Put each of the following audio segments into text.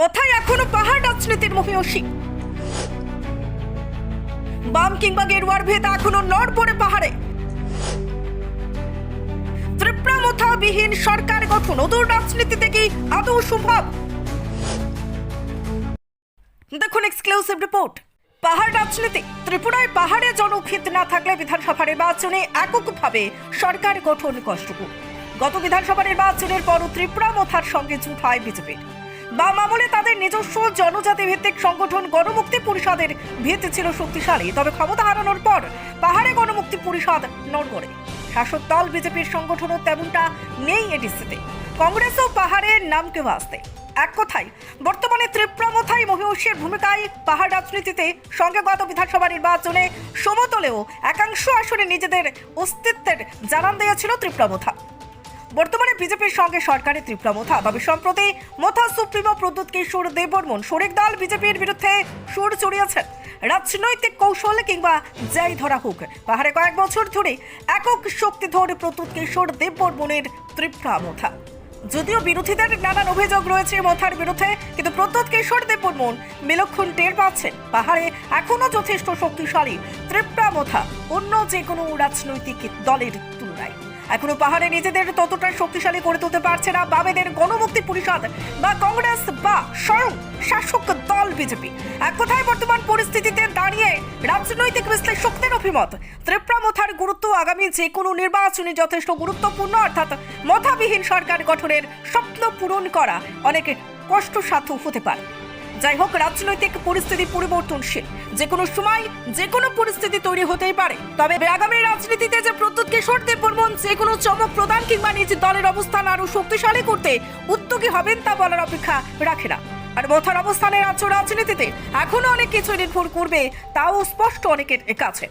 মাথায় এখনও পাহাড় রাজনীতির মহিষী। বাম কিংবা গেরুয়ার ভেদ এখনও নড় পড়ে পাহাড়ে। ত্রিপুরা মোথাবিহীন সরকার গঠন, অদূর রাজনীতিতে কি আদৌ সম্ভব? দেখুন এক্সক্লুসিভ রিপোর্ট পাহাড় রাজনীতি, ত্রিপুরায় পাহাড়ে জনহিত না থাকলে বিধানসভা নির্বাচনে এককভাবে সরকার গঠন কষ্টকর। গত বিধানসভা নির্বাচনের পরও ত্রিপুরা মোথার সঙ্গে জুট হয় বিজেপির। বাম আমলে তাদের নিজস্ব জনজাতি ভিত্তিক সংগঠন গণমুক্তি পরিষদের ভিত্তি ছিল শক্তিশালী। তবে ক্ষমতা হারানোর পর পাহাড়ে গণমুক্তি পরিষদ নড়বড়ে। শাসক দল বিজেপির সংগঠনও তেমনটা নেই এডিসিতে। কংগ্রেসও পাহাড়ের নামকে বাঁচতে এক কথায়, বর্তমানে ত্রিপুরা মোথাই মহিষের ভূমিকায় পাহাড় রাজনীতিতে সঙ্গে গত বিধানসভা নির্বাচনে সমতলেও একাংশ আসনে নিজেদের অস্তিত্বের জানান দিয়েছিল ত্রিপুরা মোথা। বর্তমানে বিজেপির সঙ্গে সরকারের ত্রিপুরা মোথা। তবে সম্প্রতি মোথা সুপ্রিমো প্রদ্যুৎ কিশোর দেববর্মন, শরিক দল বিজেপির বিরুদ্ধে সুর চড়িয়েছেন। রাজনৈতিক কৌশল কিংবা যাই ধরা হোক, পাহাড়ে কয়েক বছর ধরে একক শক্তিধর প্রদ্যুৎ কিশোর দেববর্মনের ত্রিপুরা মোথা। যদিও বিরোধীদের নানান অভিযোগ রয়েছে মথার বিরুদ্ধে, কিন্তু প্রদ্যুৎ কিশোর দেববর্মন বিলক্ষণ টের পাচ্ছেন। পাহাড়ে এখনও যথেষ্ট শক্তিশালী ত্রিপুরা মোথা, অন্য যে কোনো রাজনৈতিক দলের এখনও পাহাড়ে নিজেদের ততটা শক্তিশালী করে তুলতে পারছে না। বামেদের গণমুক্তি পরিষদ বা কংগ্রেস বা স্বয়ং শাসক দল বিজেপি। এক কথায় বর্তমান পরিস্থিতিতে দাঁড়িয়ে রাজনৈতিক বিশ্লেষকদের অভিমত। ত্রিপুরা মথার গুরুত্ব আগামী যে কোনো নির্বাচনে যথেষ্ট গুরুত্বপূর্ণ, অর্থাৎ মথাবিহীন সরকার গঠনের স্বপ্ন পূরণ করা অনেক কষ্টসাধ্য হতে পারে। যাই হোক, রাজনৈতিক পরিস্থিতি পরিবর্তনশীল। যে কোনো সময় যে কোনো পরিস্থিতি তৈরি হতেই পারে। তবে আগামী রাজনীতিতে যে প্রদ্যুৎ কিশোর দেববর্মন যে কোনো চমক প্রদান কিংবা নিজ দলের অবস্থান আরও শক্তিশালী করতে উদ্যোগী হবেন তা বলার অপেক্ষা রাখে না। আর মথার অবস্থানে রাজ্য রাজনীতিতে এখনও অনেক কিছু নির্ভর করবে, তাও স্পষ্ট অনেকের কাছে।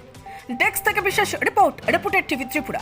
ডেস্ক থেকে বিশেষ রিপোর্ট, রিপোর্টের টিভি ত্রিপুরা।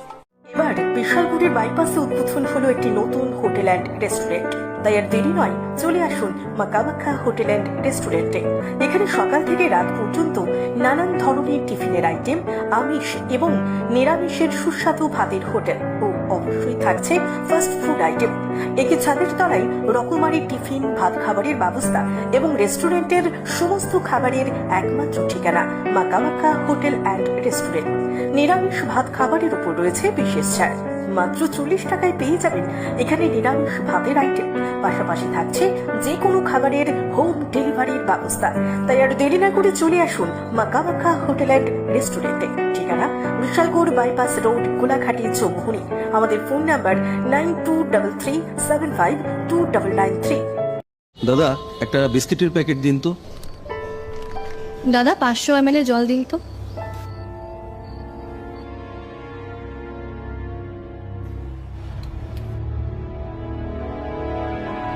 এবার বিশালগুড়ির বাইপাসে উদ্বোধন হলো একটি নতুন হোটেল অ্যান্ড রেস্টুরেন্ট তাই আর দেরি নয়, চলে আসুন মা হোটেল অ্যান্ড রেস্টুরেন্টে এখানে সকাল থেকে রাত পর্যন্ত নানান ধরনের টিফিনের আইটেম আমিষ এবং নিরামিষের সুস্বাদু ভাতের হোটেল ও অবশ্যই থাকছে ফাস্ট ফুড আইটেম একে ছাদের তলায় রকমারি টিফিন, ভাত খাবারের ব্যবস্থা এবং রেস্টুরেন্টের সমস্ত খাবারের একমাত্র ঠিকানা মাকামাকা হোটেল অ্যান্ড রেস্টুরেন্ট। নিরামিষ ভাত খাবারের উপর রয়েছে বিশেষ ছাড়। মাত্র চল্লিশ টাকায় পেয়ে যাবেন। এখানে নিরামিষ ভাতের আইটেম পাশাপাশি থাকছে যে কোনো খাবারের হোম ডেলিভারির ব্যবস্থা। তাই আর দেরি না করে চলে আসুন মা কামাখ্যা হোটেল অ্যান্ড রেস্টুরেন্টে ঠিকানা বিশালগড় বাইপাস রোড কোলাঘাটি চৌমুহনি আমাদের phone number nine two double three seven five two double nine three দাদা একটা বিস্কিটের প্যাকেট দিন তো। দাদা পাঁচশো এম এর জল দিন তো।